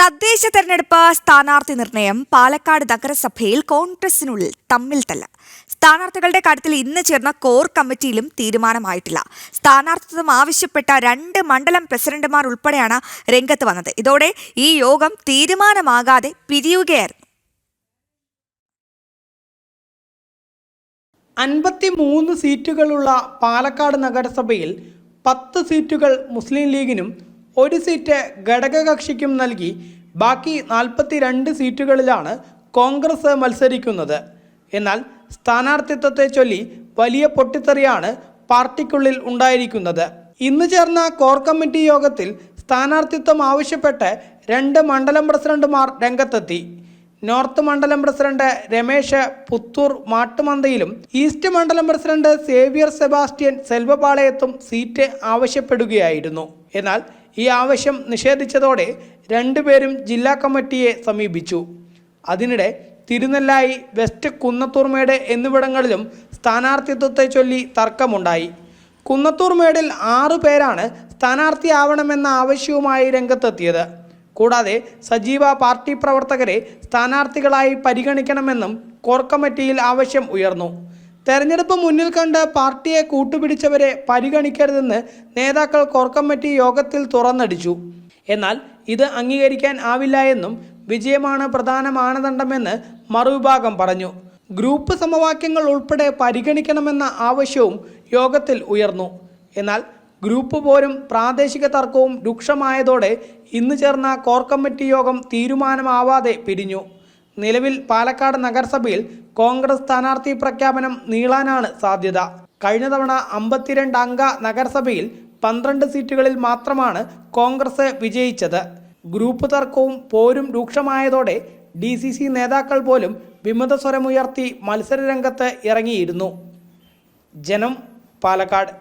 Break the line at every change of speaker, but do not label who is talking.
തദ്ദേശ തെരഞ്ഞെടുപ്പ് സ്ഥാനാർത്ഥി നിർണയം പാലക്കാട് നഗരസഭയിൽ കോൺഗ്രസിനുള്ളിൽ തമ്മിൽ തല്ല. സ്ഥാനാർത്ഥികളുടെ കാര്യത്തിൽ ഇന്ന് ചേർന്ന കോർ കമ്മിറ്റിയിലും തീരുമാനമായിട്ടില്ല. സ്ഥാനാർത്ഥിത്വം ആവശ്യപ്പെട്ട രണ്ട് മണ്ഡലം പ്രസിഡന്റുമാർ ഉൾപ്പെടെയാണ് രംഗത്ത് വന്നത്. ഇതോടെ ഈ യോഗം തീരുമാനമാകാതെ പിരിയുകയായിരുന്നു.
അൻപത്തി മൂന്ന് സീറ്റുകളുള്ള പാലക്കാട് നഗരസഭയിൽ പത്ത് സീറ്റുകൾ മുസ്ലിം ലീഗിനും ഒരു സീറ്റ് ഘടകകക്ഷിക്കും നൽകി ബാക്കി നാൽപ്പത്തി രണ്ട് സീറ്റുകളിലാണ് കോൺഗ്രസ് മത്സരിക്കുന്നത്. എന്നാൽ സ്ഥാനാർത്ഥിത്വത്തെ ചൊല്ലി വലിയ പൊട്ടിത്തെറിയാണ് പാർട്ടിക്കുള്ളിൽ ഉണ്ടായിരിക്കുന്നത്. ഇന്ന് ചേർന്ന കോർ കമ്മിറ്റി യോഗത്തിൽ സ്ഥാനാർത്ഥിത്വം ആവശ്യപ്പെട്ട് രണ്ട് മണ്ഡലം പ്രസിഡന്റുമാർ രംഗത്തെത്തി. നോർത്ത് മണ്ഡലം പ്രസിഡന്റ് രമേശ് പുത്തൂർ മാട്ടുമന്തയിലും ഈസ്റ്റ് മണ്ഡലം പ്രസിഡന്റ് സേവ്യർ സെബാസ്റ്റ്യൻ സെൽവപാളയത്തും സീറ്റ് ആവശ്യപ്പെടുകയായിരുന്നു. എന്നാൽ ഈ ആവശ്യം നിഷേധിച്ചതോടെ രണ്ടുപേരും ജില്ലാ കമ്മിറ്റിയെ സമീപിച്ചു. അതിനിടെ തിരുനെല്ലായി വെസ്റ്റ് കുന്നത്തൂർമേട് എന്നിവിടങ്ങളിലും സ്ഥാനാർത്ഥിത്വത്തെ ചൊല്ലി തർക്കമുണ്ടായി. കുന്നത്തൂർമേടിൽ ആറു പേരാണ് സ്ഥാനാർത്ഥിയാവണമെന്ന ആവശ്യവുമായി രംഗത്തെത്തിയത്. കൂടാതെ സജീവ പാർട്ടി പ്രവർത്തകരെ സ്ഥാനാർത്ഥികളായി പരിഗണിക്കണമെന്നും കോർ കമ്മിറ്റിയിൽ ആവശ്യം ഉയർന്നു. തെരഞ്ഞെടുപ്പ് മുന്നിൽ കണ്ട് പാർട്ടിയെ കൂട്ടുപിടിച്ചവരെ പരിഗണിക്കരുതെന്ന് നേതാക്കൾ കോർ കമ്മിറ്റി യോഗത്തിൽ തുറന്നടിച്ചു. എന്നാൽ ഇത് അംഗീകരിക്കാൻ ആവില്ല എന്നും വിജയമാണ് പ്രധാന മാനദണ്ഡമെന്ന് മറുവിഭാഗം പറഞ്ഞു. ഗ്രൂപ്പ് സമവാക്യങ്ങൾ ഉൾപ്പെടെ പരിഗണിക്കണമെന്ന ആവശ്യവും യോഗത്തിൽ ഉയർന്നു. എന്നാൽ ഗ്രൂപ്പ് പോരും പ്രാദേശിക തർക്കവും രൂക്ഷമായതോടെ ഇന്ന് ചേർന്ന കോർ കമ്മിറ്റി യോഗം തീരുമാനമാവാതെ പിരിഞ്ഞു. നിലവിൽ പാലക്കാട് നഗരസഭയിൽ കോൺഗ്രസ് സ്ഥാനാർത്ഥി പ്രഖ്യാപനം നീളാനാണ് സാധ്യത. കഴിഞ്ഞ തവണ അമ്പത്തിരണ്ട് അംഗ നഗരസഭയിൽ പന്ത്രണ്ട് സീറ്റുകളിൽ മാത്രമാണ് കോൺഗ്രസ് വിജയിച്ചത്. ഗ്രൂപ്പ് തർക്കവും പോരും രൂക്ഷമായതോടെ ഡി സി സി നേതാക്കൾ പോലും വിമത സ്വരമുയർത്തി മത്സരരംഗത്ത് ഇറങ്ങിയിരുന്നു. ജനം പാലക്കാട്